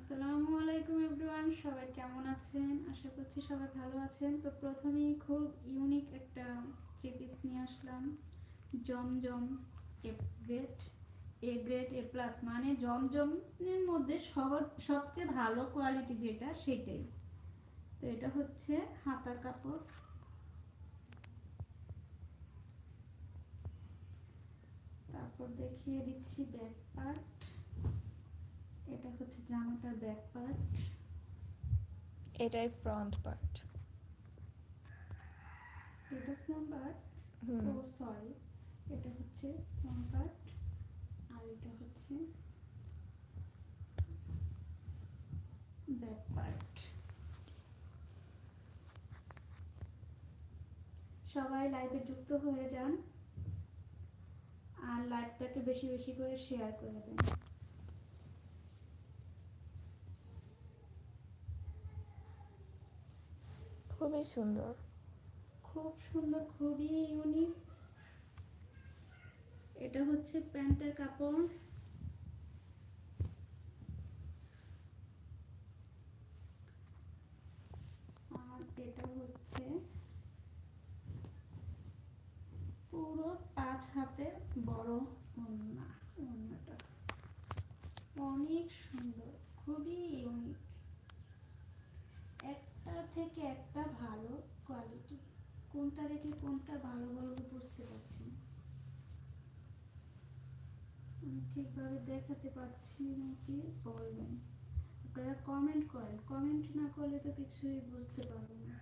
আসসালামু আলাইকুম এভরিওয়ান, সবাই কেমন আছেন? আশা করছি সবাই ভালো আছেন। তো প্রথমেই খুব ইউনিক একটা থ্রি পিস নিয়ে আসলাম। Zamzam A grade A grade A plus মানে জমজমের মধ্যে সবার সবচেয়ে ভালো কোয়ালিটি যেটা সেটাই। তো এটা হচ্ছে হাতার কাপড়। তারপর দেখিয়ে দিচ্ছি ব্যাক এটা হচ্ছে জামাটার ব্যাক পার্ট এটাই ফ্রন্ট পার্ট এটা ফ্রন্ট পার্ট ও সরি এটা হচ্ছে ফ্রন্ট পার্ট আর এটা হচ্ছে ব্যাক পার্ট সবাই লাইভে যুক্ত হয়ে যান আর লাইভটাকে বেশি বেশি করে শেয়ার করে দেন। খুবই সুন্দর। খুব সুন্দর, খুবই ইউনিক এটা হচ্ছে প্যান্টের কাপড়। আর এটা হচ্ছে পুরো পাঁচ হাতের বড় ওড়না, ওড়নাটা। অনেক সুন্দর, খুবই ইউনিক একটা থেকে একটা ভালো কোয়ালিটি কোনটা রেখে কোনটা ভালো বলব বুঝতে পারছি ঠিকভাবে দেখাতে পারছি না নাকি বলবেন। আপনারা কমেন্ট করেন। কমেন্ট না করলে তো কিছুই বুঝতে পারব না।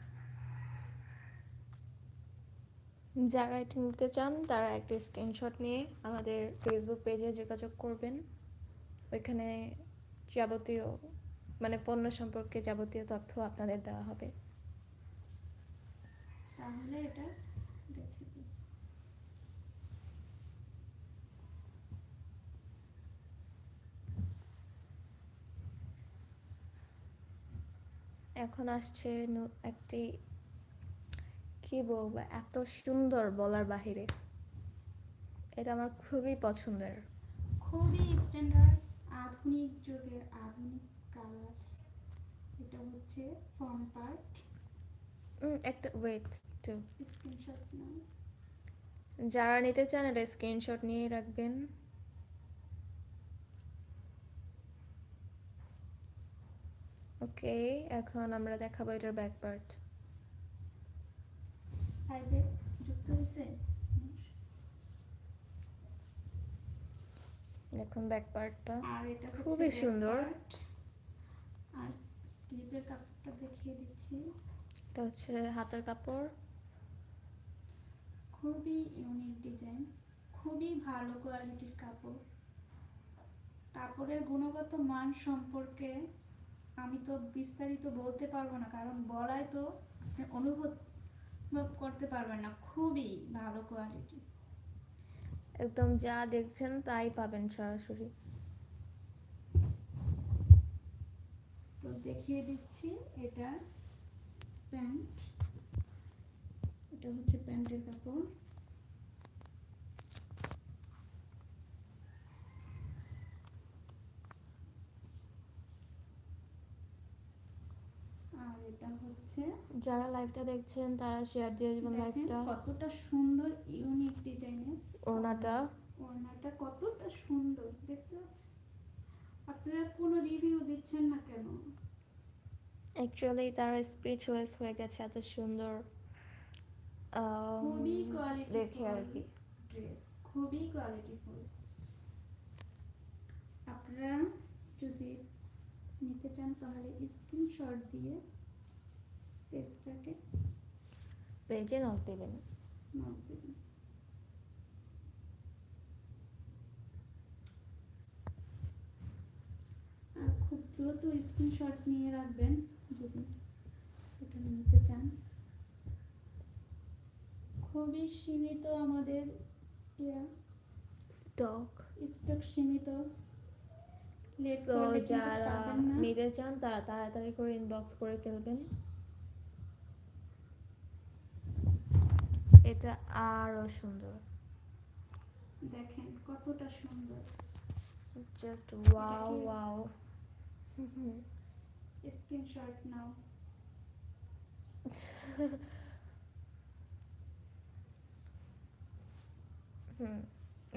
যারা এটি নিতে চান, তারা একটা স্ক্রিনশট নিয়ে আমাদের ফেসবুক পেজে যোগাযোগ করবেন। ওইখানে যাবতীয় মানে পণ্য সম্পর্কে যাবতীয় তথ্য আপনাদের দেওয়া হবে। তাহলে এটা দেখে দিই। এখন আসছে একটি কি বলব এত সুন্দর বলার বাহিরে। এটা আমার খুবই পছন্দের। খুবই স্ট্যান্ডার্ড আধুনিক যুগের আধুনিক কালার এটা হচ্ছে পার্ট। উম, একটা ওয়েট টু যারা নিতে চান এটা স্ক্রিনশট নিয়ে রাখবেন। ওকে এখন আমরা দেখাবো এটার ব্যাক পার্ট দেখুন ব্যাক পার্টটা খুবই সুন্দর। আর স্লিপের কাপড়টা দেখিয়ে দিচ্ছি। এটা হচ্ছে হাতের কাপড়। খুবই ইউনিক ডিজাইন খুবই ভালো কোয়ালিটির কাপড়। কাপড়ের গুণগত মান সম্পর্কে আমি তো বিস্তারিত বলতে পারব না কারণ বলায় তো অনুভব করতে পারবেন না। খুবই ভালো কোয়ালিটি একদম যা দেখছেন তাই পাবেন সরাসরি। তো দেখিয়ে দিচ্ছি এটা প্যান্ট। এটা হচ্ছে প্যান্টের কাপড়। আর এটা হচ্ছে যারা লাইভটা দেখছেন তারা শেয়ার দিয়ে দেবেন লাইভটা কতটা সুন্দর ইউনিক ডিজাইনের ওড়নাটা ওড়নাটা কতটা সুন্দর দেখতে পাচ্ছেন? আপনারা কোনো রিভিউ দিচ্ছেন না কেন? অ্যাকচুয়ালি তারা স্পিচলেস হয়ে গেছে এত সুন্দর খুবই কোয়ালিটি দেখে আর কি ড্রেস খুবই কোয়ালিটিফুল আপনারা যদি নিতে চান তাহলে স্ক্রিনশট দিয়ে পেজটাকে পেজে নক দেবেন। নক দেবেন। আর খুব দ্রুত স্ক্রিনশট নিয়ে রাখবেন। যদি এটা নিতে চান? খুবই সীমিত আমাদের ইয়া। স্টক। স্টক সীমিত। যারা নিতে চান তারা তাড়াতাড়ি করে ইনবক্স করে ফেলবেন। এটা আরও সুন্দর। দেখেন কতটা সুন্দর। Just wow? ওয়াও স্ক্রিনশট নাও। হুম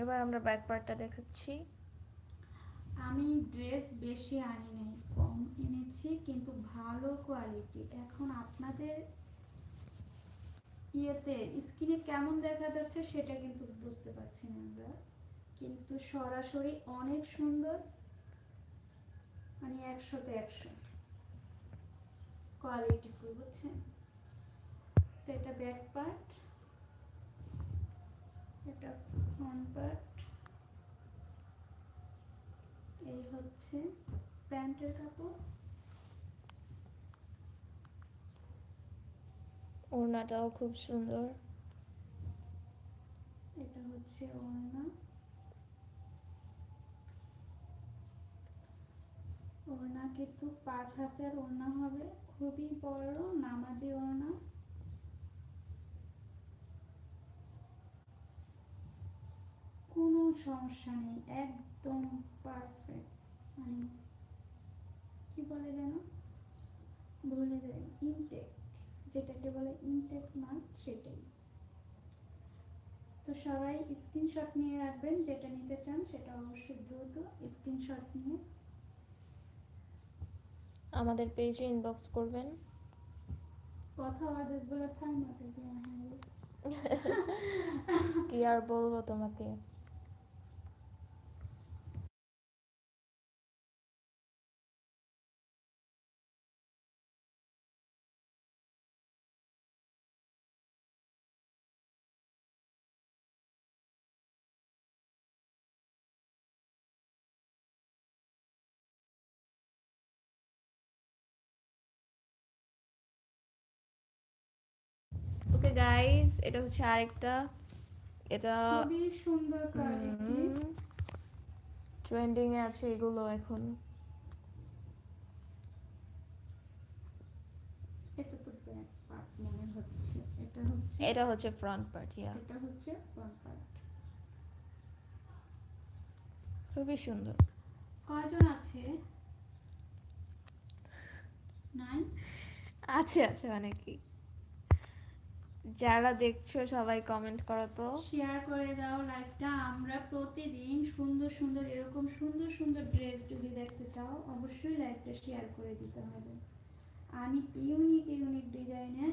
এবার আমরা ব্যাক পার্টটা দেখাচ্ছি। আমি ড্রেস বেশি আনি নাই কম এনেছি কিন্তু ভালো কোয়ালিটি এখন আপনাদের ইয়েতে স্ক্রিনে কেমন দেখা যাচ্ছে সেটা কিন্তু বুঝতে পারছি না আমরা। কিন্তু সরাসরি অনেক সুন্দর মানে একশোতে একশো। কোয়ালিটি ফুল বুঝছেন? তো এটা ব্যাক পার্ট এটা ফ্রন্ট পার্ট এই হচ্ছে প্যান্টের কাপড়। ওড়নাটাও খুব সুন্দর। এটা হচ্ছে ওড়না। ওড়না কিন্তু পাঁচ হাতের ওড়না হবে। খুবই বড় নামাজি ওড়না। কোনো সমস্যা নেই, একদম পারফেক্ট মানে কি বলে যেন? ভুলে যাই ইনটেক যেটাকে বলে ইনটেক মার্ক সেটাই। তো সবাই স্ক্রিনশট নিয়ে রাখবেন, যেটা নিতে চান সেটা অবশ্যই দ্রুত স্ক্রিনশট নিয়ে আমাদের পেজে ইনবক্স করবেন। হ্যাঁ। কি আর বলব তোমাকে? ওকে গাইস এটা হচ্ছে আরেকটা। এটা খুবই সুন্দর কোয়ালিটি ট্রেন্ডিং এ আছে এগুলো এখন। এটা তো ব্যাক পার্ট মনে হচ্ছে। এটা হচ্ছে এটা হচ্ছে ফ্রন্ট পার্ট ইয়া এটা হচ্ছে ফ্রন্ট পার্ট খুবই সুন্দর। কয়জন আছে? নাই আছে আছে অনেকেই। যারা দেখছ সবাই কমেন্ট করো তো। শেয়ার করে দাও লাইভটা আমরা প্রতিদিন সুন্দর সুন্দর এরকম সুন্দর সুন্দর ড্রেস যদি দেখতে চাও অবশ্যই লাইভটা শেয়ার করে দিতে হবে। আমি ইউনিক ইউনিক ডিজাইনের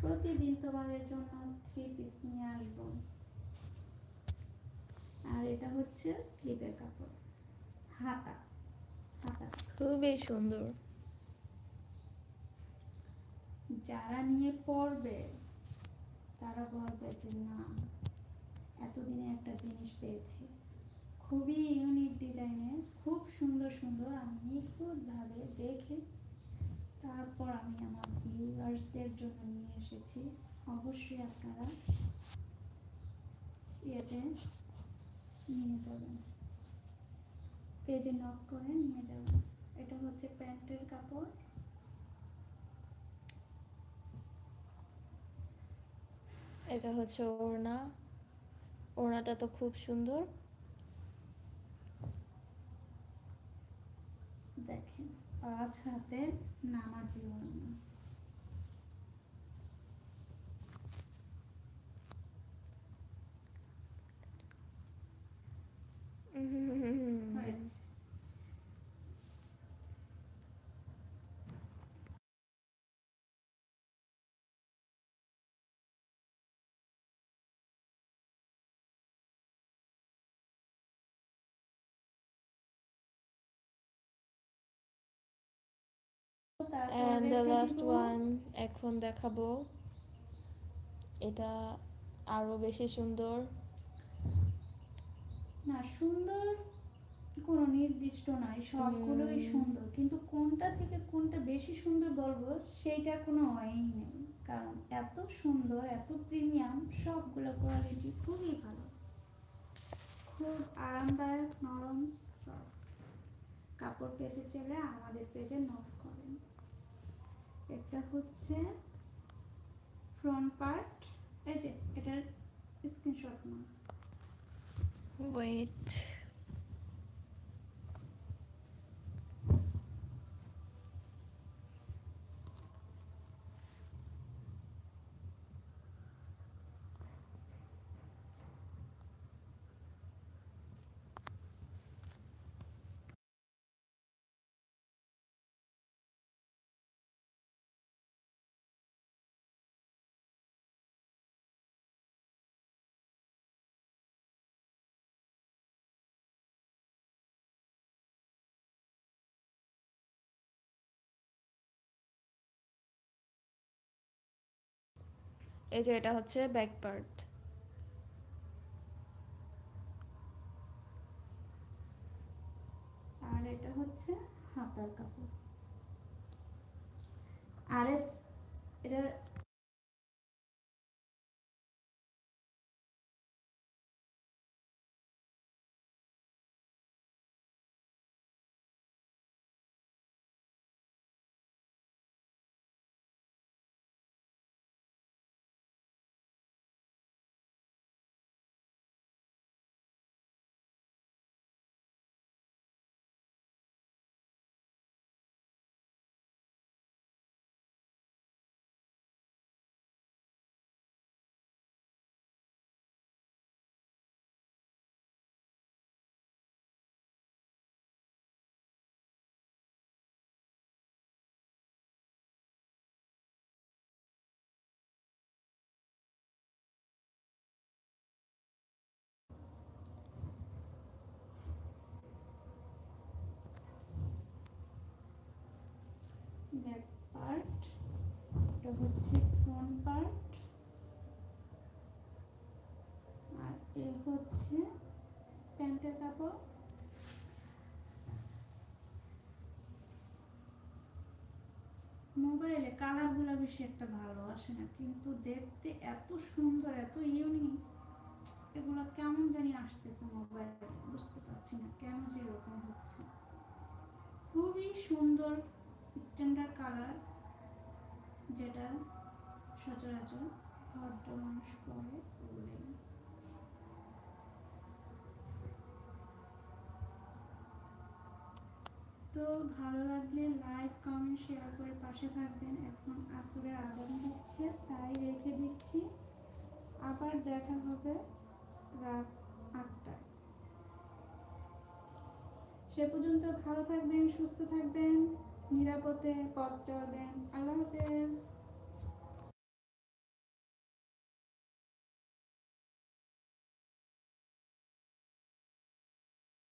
প্রতিদিন তোমাদের জন্য থ্রি পিস নিয়ে আসব। আর এটা হচ্ছে স্লিপের কাপড়। হাতা। হাতা। খুবই সুন্দর। যারা নিয়ে পড়বে তারা বলবে যে না, এতদিনে একটা জিনিস পেয়েছি। খুবই ইউনিক ডিজাইনের খুব সুন্দর সুন্দর। আমি নিখুঁতভাবে দেখে তারপর আমি আমার ভিউয়ার্সদের জন্য নিয়ে এসেছি। অবশ্যই আপনারা ইয়েতে নিয়ে যাবেন। পেজে নক করে নিয়ে যাবেন। এটা হচ্ছে প্যান্টের কাপড়। এটা হচ্ছে ওড়না। ওড়নাটা তো খুব সুন্দর। দেখেন পাঁচ হাতের নামাজি ওড়না হয়েছে। তারপর অ্যান্ড দ্য লাস্ট। ওয়ান এখন দেখাবো। এটা আরও বেশি সুন্দর। না সুন্দর কোনো নির্দিষ্ট নয় সবগুলোই। সুন্দর। কিন্তু কোনটা থেকে কোনটা বেশি সুন্দর বলব সেইটা কোনো ওয়েই নেই। কারণ এত সুন্দর এত প্রিমিয়াম সবগুলো কোয়ালিটি খুবই ভালো। খুব আরামদায়ক নরম সফট কাপড় পেতে চাইলে আমাদের পেজে নোট করেন। এটা হচ্ছে ফ্রন্ট পার্ট এই যে এটার স্ক্রিনশট না ওয়েট এই যে এটা হচ্ছে ব্যাক পার্ট আর এটা হচ্ছে হাতার কাপড়। আর এস এটা ব্যাক পার্ট এটা হচ্ছে ফ্রন্ট পার্ট আর এ হচ্ছে প্যান্টের কাপড়। মোবাইলে কালারগুলো বেশি একটা ভালো আসে না, কিন্তু দেখতে এত সুন্দর, এত ইউনিক এগুলো কেমন জানি আসতেছে মোবাইলে, বুঝতে পারছি না কেন যে এরকম হচ্ছে। খুবই সুন্দর স্ট্যান্ডার্ড কালার যেটা সচরাচর ভদ্র মানুষ পরে বলেই তো ভালো লাগলে লাইক কমেন্ট শেয়ার করে পাশে থাকবেন। এখন আসরের আগুন দিচ্ছে তাই রেখে দিচ্ছি। আবার দেখা হবে রাত আটটায়। সে পর্যন্ত ভালো থাকবেন, সুস্থ থাকবেন। নিরাপদে পথ চলবেন। আল্লাহ হাফেজ।